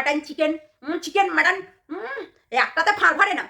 Mutton chicken chicken mutton একটাতে ফাড় ফাড়ে না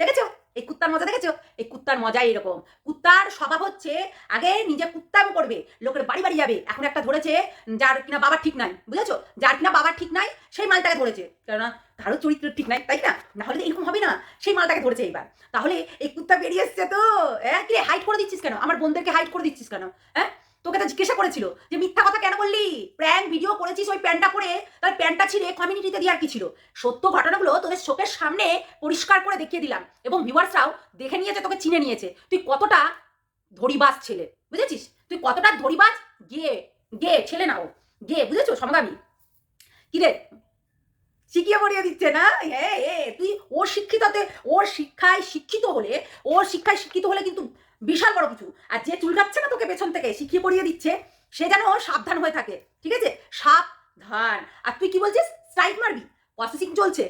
দেখেছ? এই কুত্তার মজা দেখেছ? এই কুত্তার মজা এরকম। কুত্তার স্বভাব হচ্ছে, আগে নিজে কুত্তাম করবে, লোকের বাড়ি বাড়ি যাবে, এখন একটা ধরেছে, যার কিনা বাবার ঠিক নাই, বুঝেছ? যার কিনা বাবার ঠিক নাই, সেই মালটাকে ধরেছে। কেননা তারও চরিত্র ঠিক নাই, তাই না? নাহলে এরকম হবে না, সেই মালটাকে ধরেছে এইবার। তাহলে এই কুত্তা বেরিয়ে এসছে তো হ্যাঁ কি হাইট করে দিচ্ছিস কেন? আমার বোনদেরকে হাইট করে দিচ্ছিস কেন? হ্যাঁ? তোকে তো জিজ্ঞাসা করেছিল যে মিথ্যা কথা কেন বললি? প্র্যাঙ্ক ভিডিও করেছিস ওই প্যান্টটা করে তার প্যান্টটা ছিঁড়ে কমিউনিটিতে দেওয়ার কি ছিল? সত্য ঘটনাগুলো তোদের চোখের সামনে পরিষ্কার করে দেখিয়ে দিলাম এবং ভিউয়ার্সরাও দেখে নিয়েছে, তোকে চিনে নিয়েছে। তুই কতটা ধরিবাজ ছেলে, বুঝেছিস? তুই কতটা ধরিবাজ? গে গে ছেলে না ও গে বুঝেছ সমগামী? কি রে? শিখিয়ে পড়িয়ে দিচ্ছে না? হ্যাঁ তুই ওর শিক্ষিততে ওর শিক্ষায় শিক্ষিত হলে ওর শিক্ষায় শিক্ষিত হলে কিন্তু বিশাল বড় কিছু। আর যে চুল চুলকাচ্ছে না তোকে পেছন থেকে, শিখিয়ে পড়িয়ে দিচ্ছে, সে যেন সাবধান হয়ে থাকে, ঠিক আছে? সাবধান। আর তুই কি বলছিস? স্ট্রাইক মারবি? প্রসেসিং চলছে।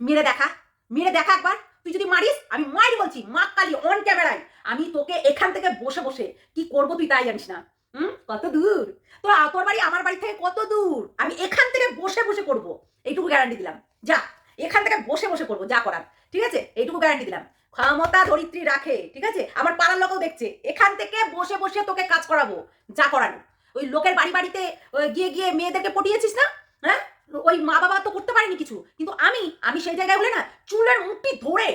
মেরে দেখা মেরে দেখা একবার। তুই যদি মারিস, আমি মারি বলছি মা কালি অন ক্যামেরায় আমি তোকে এখান থেকে বসে বসে কি করব তুই তাই জানিস না। হুম? কত দূর? তোর তোর বাড়ি আমার বাড়ি থেকে কত দূর? আমি এখান থেকে বসে বসে করব। এইটুকু গ্যারান্টি দিলাম। যা, এখান থেকে বসে বসে করব, যা করার। ঠিক আছে? এইটুকু গ্যারান্টি দিলাম। ক্ষমতা ধরিত্রী রাখে, ঠিক আছে? আমার পাড়ার লোকও দেখছে। এখান থেকে বসে বসে তোকে কাজ করাবো, যা করানো ওই লোকের বাড়ি বাড়িতে গিয়ে গিয়ে মেয়েদেরকে পটিয়েছিস না? হ্যাঁ? ওই মা বাবা তো করতে পারেনি কিছু। কিন্তু আমি আমি সেই জায়গায় বলে না, চুলের মুঠি ধরে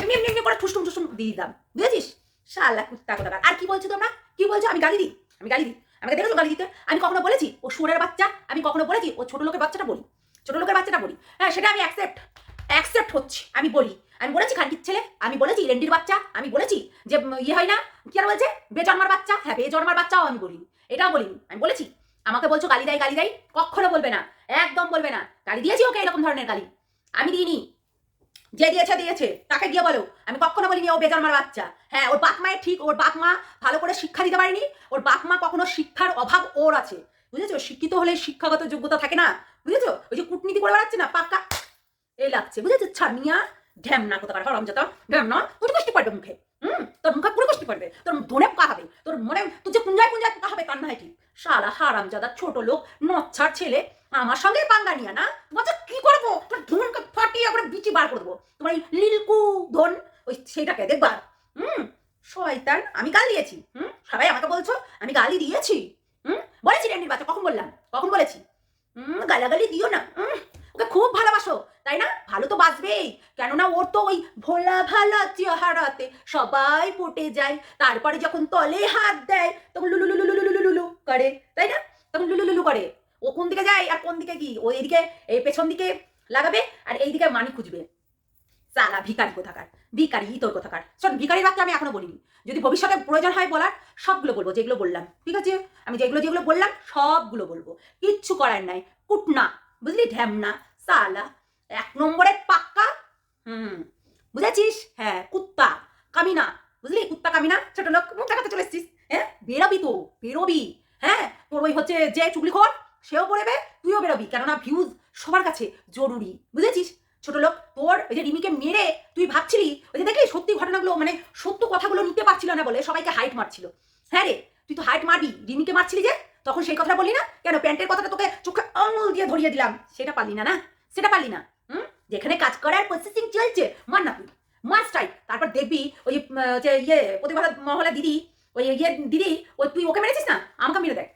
এমনি এমনি করে ঠুসটুম ঠুসটুম দিয়ে দিতাম। বুঝেছিস? শালা কুত্তা কোথাকার। আর কি বলছো তোমরা? কি বলছো? আমি গালি দিই। আমি গালি দিই। আমাকে দেখেছ গালি দিতে? আমি কখনো বলেছি, ও সুরের বাচ্চা? আমি কখনো বলেছি, ও ছোট লোকের বাচ্চাটা বলি। ছোট লোকের বাচ্চাটা বলি। হ্যাঁ সেটা আমি অ্যাকসেপ্ট অ্যাকসেপ্ট হচ্ছে। আমি বলি। আমি বলেছি খানকির ছেলে, আমি বলেছি রেন্ডির বাচ্চা, আমি বলেছি যে ইয়ে হয় না, কি আর বলছে? বেজন্মার বাচ্চা হ্যাঁ বেজন্মার বাচ্চাও আমি বলিনি, এটাও বলিনি, আমি বলেছি, আমাকে বলছো গালি দেয় গালি দেয়, কখনো বলবে না, একদম বলবে না, গালি দিয়েছি ওকে এরকম ধরনের গালি, আমি দিইনি, যে দিয়েছে দিয়েছে, তাকে গিয়ে বলো, আমি কখনো বলিনি ও বেজন্মার বাচ্চা হ্যাঁ ওর বাপ মায়ের ঠিক, ওর বাপ মা ভালো করে শিক্ষা দিতে পারেনি, ওর বাপ মা কখনো শিক্ষার অভাব ওর আছে, বুঝেছ? শিক্ষিত হলে শিক্ষাগত যোগ্যতা থাকে না, বুঝেছ? ওই যে কূটনীতি করে বেড়াচ্ছে না, পাক্কা, এই লাগছে, বুঝেছ? ছাড়নিয়া ঢ্যাম না কোথাকার হরম যেত ঢ্যাম না তোর কষ্টি পড়বে মুখে। হুম? তোর মুখে পুরো কষ্টি পড়বে তোর ধনে পোকা হবে। তোর মনে, তোর যে পুঞ্জায় পুঞ্জায় পোকা হবে তার নয় ঠিক। শালা হারাম জাদা ছোট লোক নচ্ছার ছেলে। আমার সঙ্গে পাঙ্গা নিয়া না বলছে কি করব? তোর ধনকে ফাটিয়ে একবার বিচি বার করে দেবো। তোমার এই লিলকু ধন, ওই সেইটাকে দেখবা হুম? শয়তান, আমি গাল দিয়েছি। হুম? সবাই আমাকে বলছো, আমি গালি দিয়েছি। হুম? বলেছি রেন্ডির বাচ্চা কখন বললাম? কখন বলেছি? হুম? গালাগালি দিও না। ওকে খুব ভালোবাসো। তাই না? ভালো তো বাঁচবেই। কেননা ওর তো ওই ভোলা ভালা চেহারাতে সবাই পটে যায়। তারপরে যখন তলে হাত দেয়, তখন লুলু লুলু লুলু লুলু করে, তাই না? তখন লুলু লুলু করে। ও কোন দিকে যায় আর কোন দিকে কি? ও এদিকে, এই পেছন দিকে লাগাবে আর এই দিকে মানি খুঁজবে। সালা ভিকারি কোথাকার? ভিকারি তোর কোথাকার? শোন ভিকারির বাচ্চা আমি এখনও বলিনি। যদি ভবিষ্যতে প্রয়োজন হয় বলার, সবগুলো বলব, যেগুলো বললাম, ঠিক আছে? আমি যেগুলো যেগুলো বললাম, সবগুলো বলব। কিচ্ছু করার নাই। কুটনা, বুঝলি? ঢ্যামনা, সালা এক নম্বরের পাক্কা? হুম বুঝেছিস? হ্যাঁ কুত্তা, কামিনা। বুঝলি? কুত্তা, কামিনা, ছোট লোক, মুখ দেখাতে চলে এসছিস হ্যাঁ? বেরোবি তো, বেরোবি হ্যাঁ? তোর ওই হচ্ছে যে চুগলি খোর সেও বেরোবে, তুইও বেরোবি। কেননা ভিউজ সবার কাছে জরুরি। বুঝেছিস? ছোট লোক, তোর ওই যে রিমিকে মেরে তুই ভাবছিলি, ওই যে দেখলি সত্যি ঘটনাগুলো মানে সত্য কথাগুলো নিতে পারছিল না বলে সবাইকে হাইট মারছিল। হ্যাঁ রে, তুই তো হাইট মারবি। রিমিকে মারছিলি যে, তখন সেই কথাটা বললি না? কেন প্যান্টের কথাটা তোকে চোখে আঙুল দিয়ে ধরিয়ে দিলাম। সেটা পারলি না না? সেটা পারলি না। যেখানে কাজ করার প্রসেসিং চলছে। মার না তারপর দেখবি ওই যে ইয়ে প্রতিভা মহলা দিদি, ওই ইয়ে দিদি, ওই তুই ওকে মেরেছিস না? আমাকে মেরে দেখ।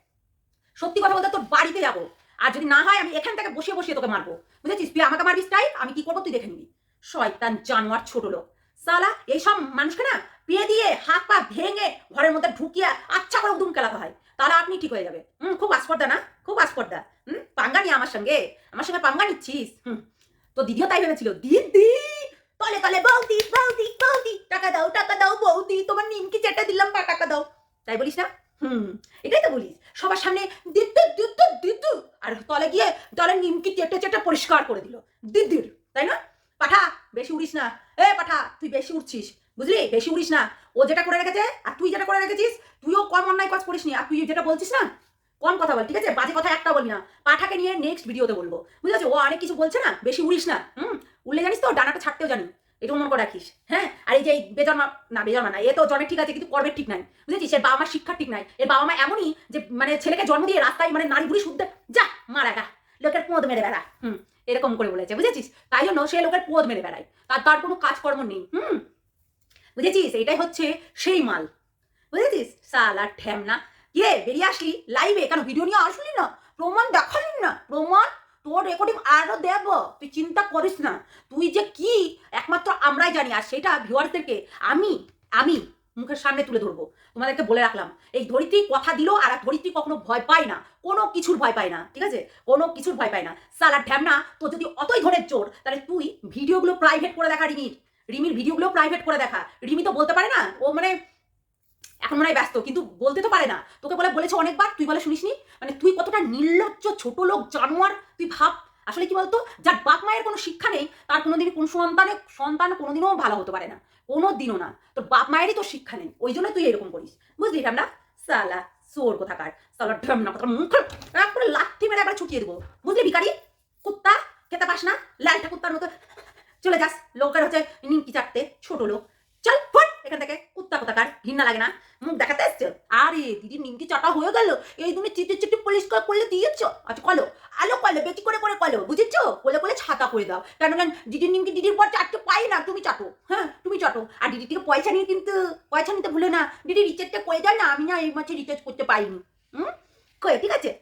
সত্যি কথা বলতে তোর বাড়িতে যাব। আর যদি না হয় আমি এখান থেকে বসিয়ে বসিয়ে তোকে মারবো। বুঝেছিস? তুই আমাকে মারবি স্ট্রাইক আমি কি করব তুই দেখে নিবি। শয়তান, জানোয়ার, ছোট লোক। সালা, এইসব মানুষকে না পেয়ে দিয়ে হাত পা ভেঙে ঘরের মধ্যে ঢুকিয়ে আচ্ছা করে উদুম কেলাতে হয়। তাহলে আপনি ঠিক হয়ে যাবে। হুম, খুব আস্পর্দা না? খুব আস্পর্দা হুম, পাঙ্গা নিয়ে আমার সঙ্গে? আমার সঙ্গে পাঙ্গা নিচ্ছিস? হুম। তো দিদিও তাই ভেবেছিল, দিদি, তলে তলে বৌদি বৌদি বৌদি, টাকা দাও টাকা দাও, বৌদি, তোমার নিমকি চেটে দিলাম বা টাকা দাও। তাই বলিস না? হুম, এটাই তো বলিস, সবার সামনে দিদ্দু দিদ্দু দিদ্দু আর তলে গিয়ে তলে নিমকি চেটে চেটে পরিষ্কার করে দিল, দিদির, তাই না? পাঠা, বেশি উড়িস না, এ পাঠা, তুই বেশি উড়ছিস, বুঝলি? বেশি উড়িস না, ও যেটা করে রেখেছে, আর তুই যেটা করে রেখেছিস, তুইও কম অন্যায় কাজ করিস নি আর তুই যেটা বলছিস না কম কথা বল, ঠিক আছে? বাজে কথা একটা বলি না। পাঠাকে নিয়ে নেক্সট ভিডিওতে বলব। বুঝেছ? ও অনেক কিছু বলছে না, বেশি উড়িস না। হুম? উড়লে জানিস তো, ডানাটা ছাড়তেও জানি। এটা মনে করে রাখিস হ্যাঁ? আর এই যে বেজন্মা, না বেজন্মা না, এ তো জন্মের ঠিক আছে, কিন্তু কর্মের ঠিক নাই। বুঝেছিস? এর বাবা মার শিক্ষা ঠিক নাই। এর বাবা মা এমনই যে মানে ছেলেকে জন্ম দিয়ে রাস্তায় মানে নারী বুড়ি শুদ্ধ যা, মারা গা লোকের পোঁদ মেরে বেড়া হুম? এরকম করে বলেছে, বুঝেছিস? তাই জন্য সে লোকের পোদ মেরে বেড়ায়। তার তার কোনো কাজকর্ম নেই, হুম? বুঝেছিস? এটাই হচ্ছে সেই মাল। বুঝেছিস? সালা ঠ্যামনা। কিরে বেরিয়ে আসলি লাইভে কেন ভিডিও নিয়ে আসলি না? প্রমাণ দেখালি না? প্রমাণ তোর রেকর্ডিং আরও দেব। তুই চিন্তা করিস না। তুই যে কি, একমাত্র আমরাই জানি। আর সেটা ভিউয়ারদেরকে আমি আমি মুখের সামনে তুলে ধরবো। তোমাদেরকে বলে রাখলাম। এই ধরিত্রী কথা দিল আর ধরিত্রী কখনো ভয় পায় না। কোনো কিছুর ভয় পায় না, ঠিক আছে? কোনো কিছুর ভয় পায় না। সালা ঢ্যামনা, তোর যদি অতই ধরে চোর, তাহলে তুই ভিডিওগুলো প্রাইভেট করে দেখা, রিমির। রিমির ভিডিওগুলো প্রাইভেট করে দেখা। রিমি তো বলতে পারে না? ও মানে এখন মনে হয় ব্যস্ত, কিন্তু বলতে তো পারে না। তোকে বলে বলেছে অনেকবার, তুই বলে শুনিসনি? মানে তুই কতটা নির্লজ্জ ছোট লোক, জানোয়ার, তুই ভাব। আসলে কি বলতো, যার বাপ মায়ের কোনো শিক্ষা নেই, তার কোনোদিনই কোনো সন্তানে, সন্তান কোনোদিনও ভালো হতে পারে না। কোনো দিনও না। তোর বাপ মায়েরই তোর শিক্ষা নেই, ওই জন্য তুই এরকম করিস। বুঝলি আমরা সালা সোর কোথাকার। সালা ঢামনা কথা মুখ একবারে লাথি মেরে একবার ছুটিয়ে দেবো। বুঝলি ভিকারি কুত্তা? খেতে পাস না? লালটা কুত্তার মতো। চলে যাস। লোকের হচ্ছে নিমকি চাটতে, ছোট লোক। চল, ফট! এখান থেকে। কুত্তা কোথাকার? ঘৃণা লাগে না। মুখ দেখাতে এসছো? আরে, দিদি নিমকি চাটা হয়ে গেল। এই তুমি চিটে চিটে পরিষ্কার করলে দিয়েছ? আচ্ছা কলো। আলো কলো বেশি করে করে কলো, বুঝেছ? কোলে কোলে ছাতা করে দাও। কেননা দিদির নিমকি দিদির পর চাটতে পাই না, তুমি চাটো। হ্যাঁ তুমি চাটো। আর দিদি থেকে পয়সা নিয়ে কিন্তু, পয়সা নিতে ভুলো না। দিদি রিচার্জটা করে দাও না, আমি না এই মাসে রিচার্জ করতে পারিনি। হুম? কই, ঠিক আছে?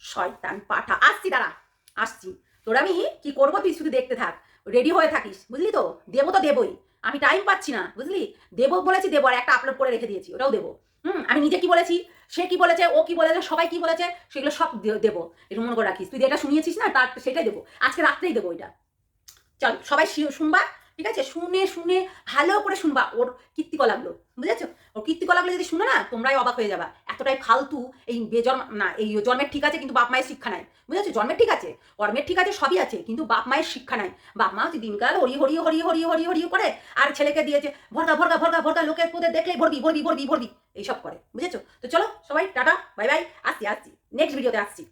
শয়তান পাঠা, আসছি, দাঁড়া। আসছি। তোর আমি কি করব তুই শুধু দেখতে থাক। রেডি হয়ে থাকিস, বুঝলি তো? দেবো তো দেবই। আমি টাইম পাচ্ছি না, বুঝলি? দেবো বলেছি, দেবো, আর একটা আপলোড করে রেখে দিয়েছি, ওটাও দেবো। হুম, আমি নিজে কি বলেছি? সে কি বলেছে? ও কি বলেছে? সবাই কি বলেছে? সেগুলো সব দেবো। এটা মনে করে রাখিস। তুই যেটা শুনিয়েছিস না, তার সেটাই দেবো। আজকে রাত্রেই দেবো ওইটা চল, সবাই শুনবা ঠিক আছে? শুনে শুনে ভালো করে শুনবা ওর কীর্তিকলাগুলো বুঝেছ? ওর কীর্তিকলাগুলো যদি শুনে না, তোমরাই অবাক হয়ে যাবা। এতটাই ফালতু এই বেজন্ম, না, এই জন্মের ঠিক আছে, কিন্তু বাপ মায়ের শিক্ষা নাই। বুঝেছ? জন্মের ঠিক আছে, কর্মের ঠিক আছে, সবই আছে, কিন্তু বাপ মায়ের শিক্ষা নাই। বাপ মা দিনকাল হরি হরি হরি হরি হরি হরি করে আর ছেলেকে দিয়েছে ভরকা ভরকা ভরকা ভরকা লোকের পোদের দেখলেই ভরবি ভরবি ভরবি ভরবি। এইসব করে। বুঝেছ? তো চলো সবাই, টাটা, বাই বাই, আসছি আসছি। নেক্সট ভিডিওতে আসছি।